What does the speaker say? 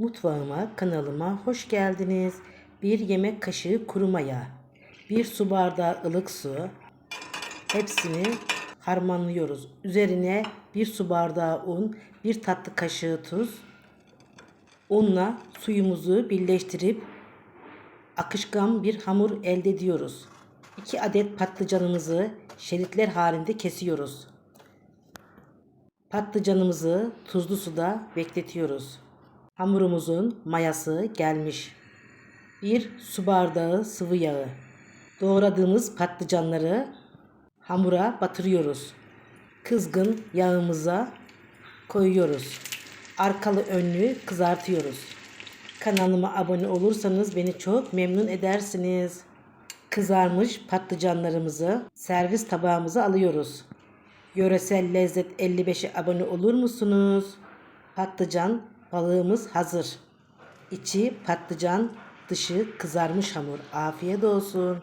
Mutfağıma, kanalıma hoş geldiniz. Bir yemek kaşığı kuru maya, bir su bardağı ılık su. Hepsini harmanlıyoruz. Üzerine bir su bardağı un, bir tatlı kaşığı tuz. Unla suyumuzu birleştirip akışkan bir hamur elde ediyoruz. 2 adet patlıcanımızı şeritler halinde kesiyoruz. Patlıcanımızı tuzlu suda bekletiyoruz. Hamurumuzun mayası gelmiş. Bir su bardağı sıvı yağı. Doğradığımız patlıcanları hamura batırıyoruz. Kızgın yağımıza koyuyoruz. Arkalı önlü kızartıyoruz. Kanalıma abone olursanız beni çok memnun edersiniz. Kızarmış patlıcanlarımızı servis tabağımıza alıyoruz. Yöresel Lezzet 55'e abone olur musunuz? Patlıcan balığımız hazır. İçi patlıcan, dışı kızarmış hamur. Afiyet olsun.